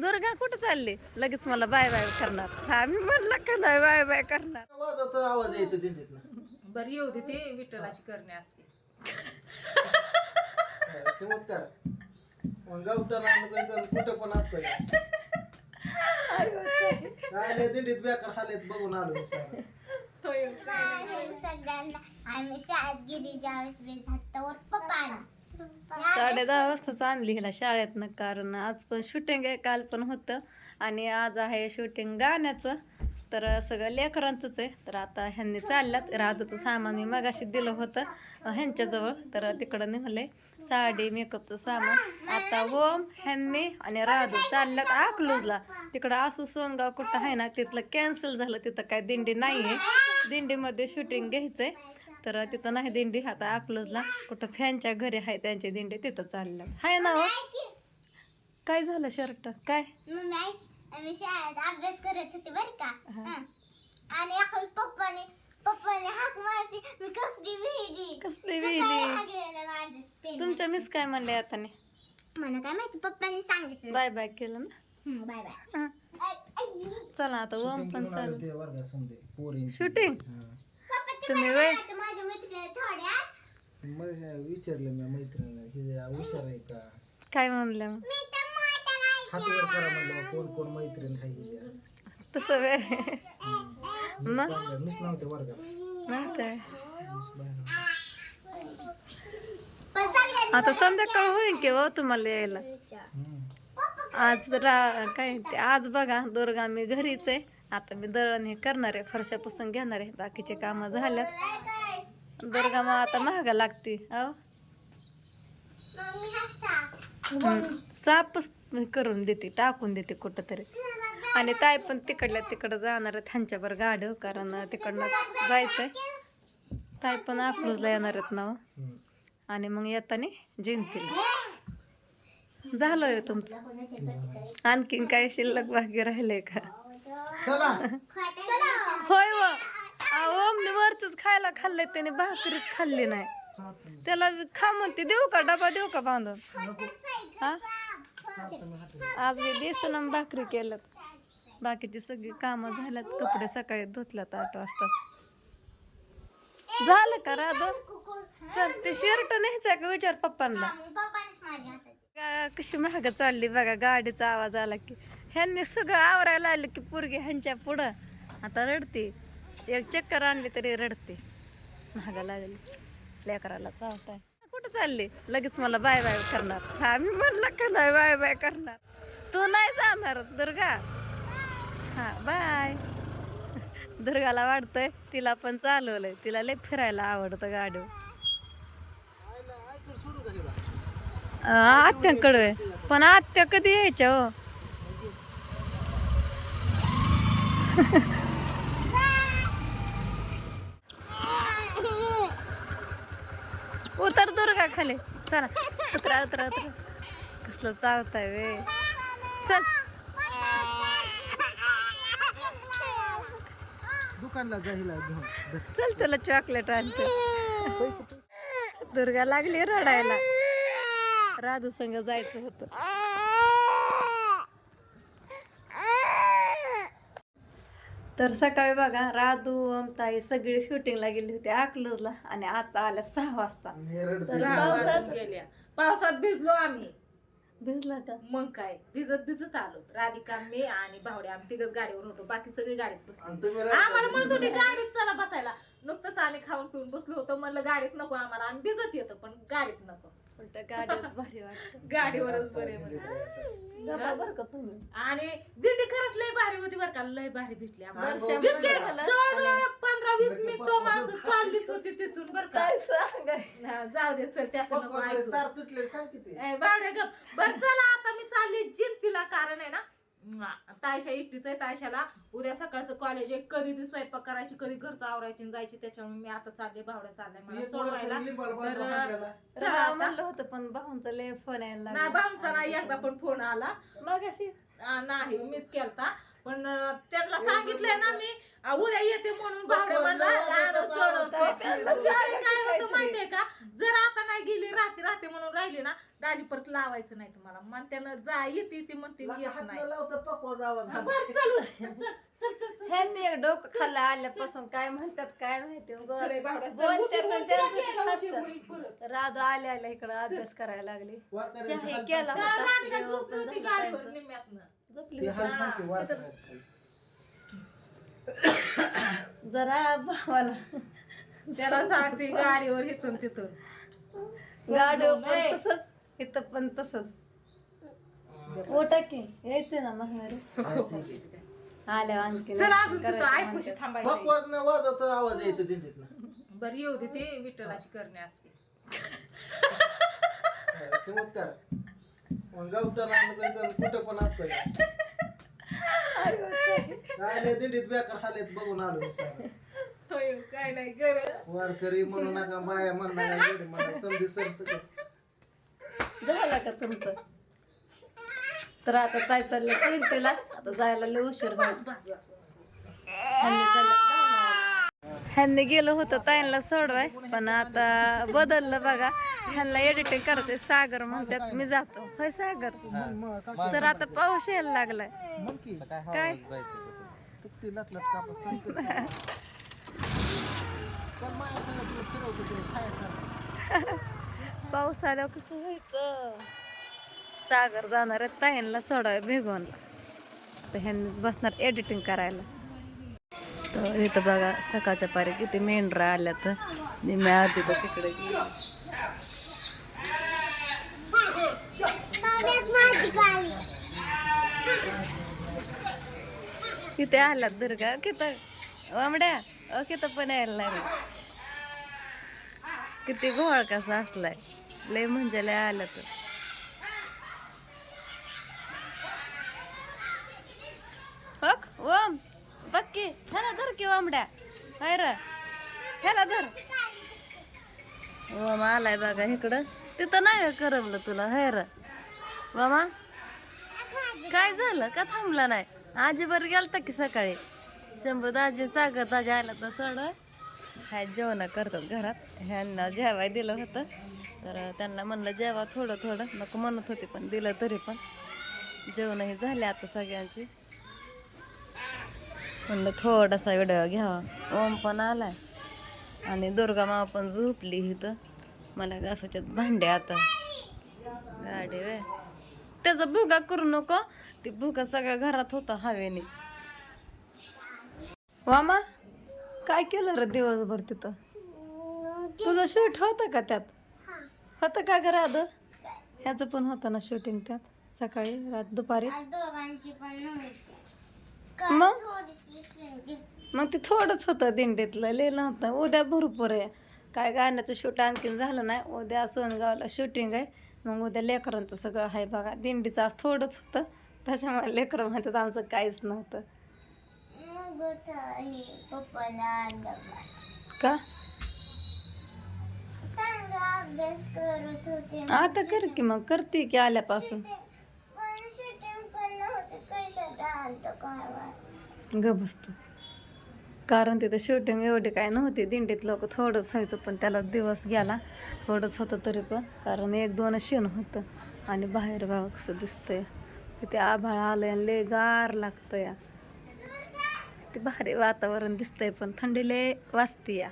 दुर्गा कुठं चालली? लगेच मला बाय बाय करणार. हा मी म्हणलं का नाही बाय बाय करणार? आवाज आवाज यायचा दिंडीत बरी येऊ दे ते विठ्ठलाची करणे असते. चमत्कार मग गावताना कुठं पण असतं काय लय दिंडीत बेकार हालेत बघून आलो मी सारं. सगळ्यांना आम्ही शाळेत गेली ज्यावेळेस बेस हट्टावर पप्पाना. साडे दहा वाजताच आणली हिला शाळेतनं कारण आज पण शूटिंग आहे काल पण होतं. आणि आज आहे शूटिंग गाण्याचं. तर सगळं लेकरांचंच आहे. तर आता ह्यांनी चालल्यात. राधूचं सामान मी मगाशी दिलं होतं ह्यांच्याजवळ. तर तिकडं निघले. साडी मेकअपचं सामान. आता ओम ह्यांनी आणि राधू चालल्यात आकलूजला तिकडं असं सोनगाव कुठं आहे ना तिथलं कॅन्सल झालं. तिथं काय दिंडी नाही आहे दिंडीमध्ये शूटिंग घ्यायचं आहे तर तिथं नाही दिंडी आता अकलूजला कुठं फॅनच्या घरी आहे त्यांची दिंडी तिथं चालल्या हाय ना हो? काय झालं शर्ट? काय? आम्ही शाळेत अभ्यास करत होते बरं का. आणि आपण पप्पाने पप्पाने हाक मारची मी कसली विहिरी कसली पेन. तुमच्या मिस काय म्हणले आता मला काय माहिती पप्पाने सांगितलं. बाय बाय केलं ना? हं, बाय बाय. चला आता ओम पण चाल. शूटिंग तुम्ही वय? मग विचारलं मी मैत्रिणीला हे हुशार आहे का? काय म्हणलं? मग? मी तर मोठा नाही हातवर करा म्हणलं कोण कोण मैत्रीण आहे हिच्या. तसं वे मी मग? मिस नव्हते वर्गात. आता संध्याकाळ होईल की हो तुम्हाला यायला. आज रा काय ते आज बघा दुर्गा मी घरीच आहे. आता मी दळण हे करणार आहे फरशापासून घेणार आहे. बाकीचे कामं झाल्यात. मग आता महागा लागते अहो. सापच करून देते टाकून देते कुठं तरी आणि ताई पण तिकडल्या तिकडं जाणार आहेत ह्यांच्यावर गाडव कारण तिकडनं जायचंय. ताई पण अकलूजला येणार आहेत ना हो. आणि मग येताना जिंकतील. झालं तुमचं. आणखीन काय शिल्लक बाकी राहिलंय का? चला. होय व. अहो मी वरच खायला खाल्लंय त्याने भाकरीच खाल्ली नाही. त्याला खा म्हणते देऊ का? डबा देऊ का बांधून? हा? आज मी बेसन भाकरी केलं बाकीची सगळी कामं झाल्यात कपडे सकाळी धुतल्यात आठ वाजता. झालं का राधो? चल ते शर्ट न्यायचं का? विचार पप्पांना. कशी महाग चालली बघा गाडीचा आवाज आला की. ह्यांनी सगळं आवरायला आलं की पोरगी ह्यांच्या पुढं. आता रडते. एक चक्कर आणली तरी रडते. महागा लागली. लेकराला चावताय. कुठं चालली? लगेच मला बाय बाय करणार. हा मी म्हणलं का नाही बाय बाय करणार? तू नाही जाणार दुर्गा. हा बाय. दुर्गाला वाटतंय तिला पण चालवलंय. तिला लय फिरायला आवडतं गाडीवर. ऐकून आत्याकडे. पण आत्या कधी यायच्या हो? उतर दुर्गा खाली. चला. उतरा उतरा उतरा. कसलं चावताय वे. चल. दुकानला धर. चल तुला चॉकलेट आणते. दुर्गा लागली रडायला. राधू संग जायचं होतं. तर सकाळी बघा राधू ताई सगळी शूटिंगला गेली होती अकलूजला आणि आता आल्या सहा वाजता. गेल्या. पावसात भिजलो आम्ही. भिजला का? मग काय? भिजत भिजत आलो. राधिका मी आणि भावड्या आम्ही तिघच गाडीवर होतो. बाकी सगळी गाडीत बसलो. आणि तुम्ही आम्हाला. म्हणत होते गाडीत चला बसायला. नुकतंच आम्ही खाऊन पिऊन बसलो होतो. म्हणलं गाडीत नको आम्हाला. आम्ही भिजत येतो पण गाडीत नको. उलट गाडीच भारी वाटत. गाडीवरच बरे म्हणे बरं का तुम्ही? आणि दिंडी खरंच लय भारी होती बरं का लय भारी भेटली आम्हाला. वर्षा इतके मंदिराला जवळजवळ पंधरा वीस मिनिटं माणसं चाललीच होती तिथून बरं का. काय सांगाय? हा, जाऊ दे चल त्याचं नको पप्पाचं ऐकू. तार तुटले सांग किती ए, बावडे गप. बर चला आता मी चालली जिंतीला कारण आहे ना तायशा एकटीच आहे तायशाला उद्या सकाळचं कॉलेज आहे. कधी ती स्वयंपाक करायची कधी घरचं आवरायची आणि जायची. त्याच्यामुळे मी आता चालले भावड्या चाललंय मला सोडवायला. तर. चला आता. म्हणलं होतं पण भाऊंचा लय फोन यायला नाही भाऊंचा नाही एकदा पण फोन आला. मग अशी आ, नाही मीच केलता. पण त्यांना सांगितलंय ना मी आ, उद्या येते म्हणून म्हणला सोडवतो विषय काय होतं माहितीये का जर आता नाही गेली राहते राहते म्हणून राहिली ना दाजी परत लावायचं नाही तुम्हाला मग त्यानं जा येते ती म्हणते लका येत नाही हा. बरं, चालू चल चल चल चल एक डोकं खाल्लं आल्यापासून काय म्हणतात काय माहिती चल रे बावड्या, चल. बोलते उशीर पण होईल, त्यांचं तुला यायला उशीर असतं. होईल परत. राजू आल्या आल्या इकडं अभ्यास करायला लागली चहा केला. त्या. राधिका झोपली होती गाडीवर. निम्म्यातनं झोपली ते. हाल सांगते. जरा भावाला त्याला सांगते गाडीवर इथून तिथून. गाडीवर. पण तसंच इथं पण तसंच. ओटा की यायचं ना माहेर आल्या आणखी चल अजून तिथं ऐकूशी थांबायचं पकवाज न वाजवता आवाज यायचा दिंडीत ना. बरं येऊ दे ते विठ्ठलाची करणे असते. चमत्कार. मग गावताना आणलं तर कुठं पण असतं आले दिंडीत बेकार हालेत बघून आलो मी सारं. होय, काय नाही गरज वारकरी म्हणू नका बाया म्हणणार नाही गडी म्हणा समधी सरसकट झालं का तुमचं? तर आता काय चाललं ट्वेंटीला आता जायला लय उशीर. बस बस बस बस ह्यांनी चाललं ह्यांनी गेलो होतं ताईंना सोडवाय. पण आता बदललं बघा. ह्यांना एडिटिंग करते सागर म्हणतात मी जातो. होय सागर? तर आता पाऊस यायला लागलाय. काय पाऊस आल्यावर कसं व्हायचं? सागर जाणार आहे ताईंना सोडवाय भिगवून. तर ह्यांनी बसणार एडिटिंग करायला. तर इथं बघा सकाळच्या पारी किती मेंढरा आल्या तर निम्या अर्धी तर तिकडे. किती आलात दुर्गा किती? वामड्या अ किती पण यायला लागला. किती घोळ कसा असलाय. लय म्हणजे लय आलं तर हक ओम. बघ की ह्याला धर की वांबड्या. हाय र. ह्याला धर. वामा आलाय बघा इकडं. तिथं नाही करमलं तुला. हाय र. मामा काय झालं? का थांबला नाही आजीबर गेलता की सकाळी? शंभर आजी सागर ताजी आला तर सोड. हाय जेवण करतात घरात. ह्यांना जेवाय दिलं होतं. तर त्यांना म्हणलं जेवा थोडं थोडं. नको म्हणत होते पण दिलं तरी पण. जेवणही झाले आता सगळ्यांची. म्हणलं थोडासा व्हिडिओ घ्यावा ओम पण आलाय. आणि दुर्गा मामा पण झोपली इथं. मला घासाच्यात भांडे आता. गाडी वे. त्याचा भुगा करू नको. ती भुगा सगळ्या घरात होता हवेने. वामा काय केलं रे दिवसभर तिथं? तुझं शूट होतं का त्यात? होतं का ग राध? ह्याचं पण होतं ना शूटिंग त्यात? सकाळी रात दुपारी? दोघांची पण मग? मग ते थोडंच होतं दिंडीतलं लय नव्हतं. उद्या भरपूर आहे. काय गाण्याचं शूट आणखीन झालं नाही. उद्या सोनगावला शूटिंग आहे. मग उद्या लेकरांचं सगळं आहे बघा. दिंडीचं आज थोडंच होतं. त्याच्यामुळे लेकरं म्हणतात आमचं काहीच नव्हतं. मगच हे पप्पाला आणलं का? चांगला अभ्यास करत होते. आता कर की मग. करते की आल्यापासून पण शूटिंग पण नव्हते कशात आणलं काय माहीत. ग बसतो. कारण तिथं शूटिंग एवढी काय नव्हती. दिंडीत लोक थोडंच व्हायचं पण त्याला दिवस गेला. थोडंच होतं तरी पण. कारण एक दोन शेण होतं. आणि बाहेर बाबा कसं दिसतंय. किती आभाळ आलंय आणि लय गार लागतं या किती भारी वातावरण दिसतंय पण थंडी लय वाजते या